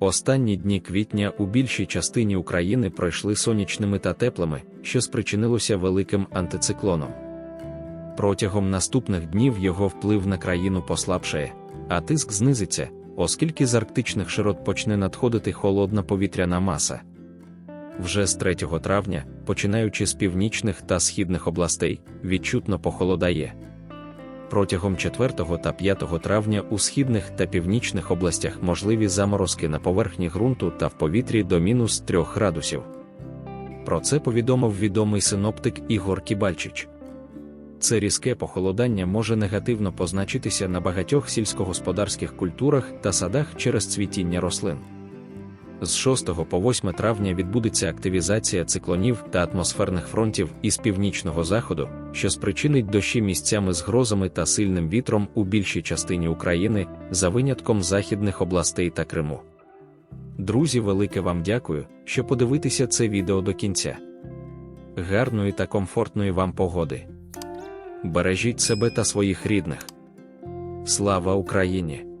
Останні дні квітня у більшій частині України пройшли сонячними та теплими, що спричинилося великим антициклоном. Протягом наступних днів його вплив на країну послабшає, а тиск знизиться, оскільки з арктичних широт почне надходити холодна повітряна маса. Вже з 3 травня, починаючи з північних та східних областей, відчутно похолодає. Протягом 4 та 5 травня у східних та північних областях можливі заморозки на поверхні ґрунту та в повітрі до мінус 3 градусів. Про це повідомив відомий синоптик Ігор Кібальчич. Це різке похолодання може негативно позначитися на багатьох сільськогосподарських культурах та садах через цвітіння рослин. З 6 по 8 травня відбудеться активізація циклонів та атмосферних фронтів із північного заходу, що спричинить дощі місцями з грозами та сильним вітром у більшій частині України, за винятком західних областей та Криму. Друзі, велике вам дякую, що подивитеся це відео до кінця. Гарної та комфортної вам погоди. Бережіть себе та своїх рідних. Слава Україні!